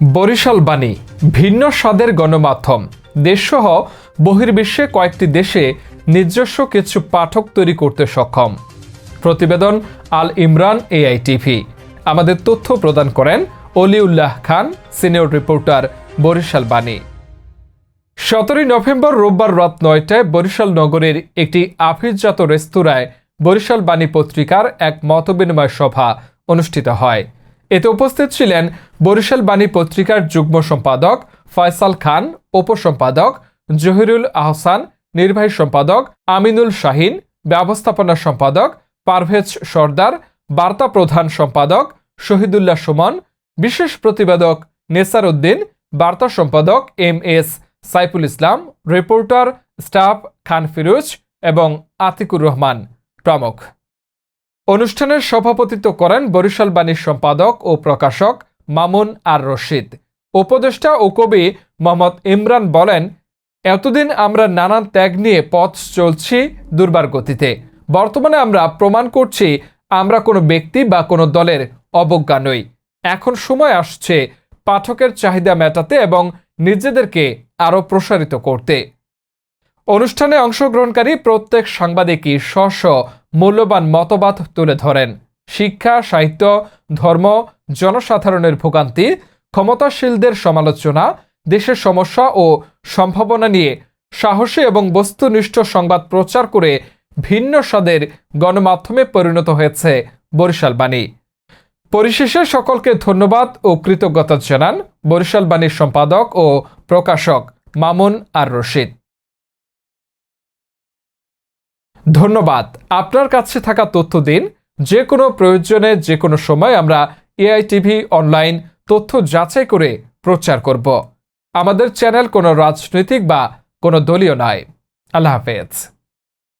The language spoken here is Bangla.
বরিশাল বাণী, ভিন্ন স্বাদের গণমাধ্যম। দেশসহ বহির্বিশ্বে কয়েকটি দেশে নিজস্ব কিছু পাঠক তৈরি করতে সক্ষম। প্রতিবেদন আল ইমরান এআইটিভি আমাদের তথ্য প্রদান করেন অলিউল্লাহ খান, সিনিয়র রিপোর্টার, বরিশাল বাণী। সতেরোই নভেম্বর রোববার রাত নয়টায় বরিশাল নগরের একটি আফিসজাত রেস্তোরাঁয় বরিশাল বাণী পত্রিকার এক মতবিনিময় সভা অনুষ্ঠিত হয়। এতে উপস্থিত ছিলেন বরিশাল বাণী পত্রিকার যুগ্ম সম্পাদক ফয়সাল খান, উপসম্পাদক জহিরুল আহসান, নির্বাহী সম্পাদক আমিনুল শাহিন, ব্যবস্থাপনা সম্পাদক পারভেজ সর্দার, বার্তা প্রধান সম্পাদক শহীদুল্লাহ সুমন, বিশেষ প্রতিবেদক নেসার উদ্দিন, বার্তা সম্পাদক M S Saiful Islam, reporter staff Khan Firoz এবং আতিকুর রহমান প্রমুখ। অনুষ্ঠানের সভাপতিত্ব করেন বরিশাল বাণীর সম্পাদক ও প্রকাশক মামুন আর রশিদ। উপদেষ্টা ও কবি মোহাম্মদ ইমরান বলেন, এতদিন আমরা নানান ত্যাগ নিয়ে পথ চলছি দুর্বার গতিতে। বর্তমানে আমরা প্রমাণ করছি আমরা কোনো ব্যক্তি বা কোনো দলের অবজ্ঞা নই। এখন সময় আসছে পাঠকের চাহিদা মেটাতে এবং নিজেদেরকে আরও প্রসারিত করতে। অনুষ্ঠানে অংশগ্রহণকারী প্রত্যেক সাংবাদিকই স্ব মূল্যবান মতবাদ তুলে ধরেন। শিক্ষা, সাহিত্য, ধর্ম, জনসাধারণের ভোগান্তি, ক্ষমতাশীলদের সমালোচনা, দেশের সমস্যা ও সম্ভাবনা নিয়ে সাহসী এবং বস্তুনিষ্ঠ সংবাদ প্রচার করে ভিন্ন স্বাদের গণমাধ্যমে পরিণত হয়েছে বরিশাল বাণী পরিশেষে সকলকে ধন্যবাদ ও কৃতজ্ঞতা জানান বরিশাল বাণীর সম্পাদক ও প্রকাশক মামুন আর রশিদ। ধন্যবাদ। আপনার কাছে থাকা তথ্য দিন। যে কোনো প্রয়োজনে যে কোনো সময় আমরা এআই টিভি অনলাইন তথ্য যাচাই করে প্রচার করব। আমাদের চ্যানেল কোনো রাজনৈতিক বা কোনো দলীয় নয়। আল্লাহ হাফেজ।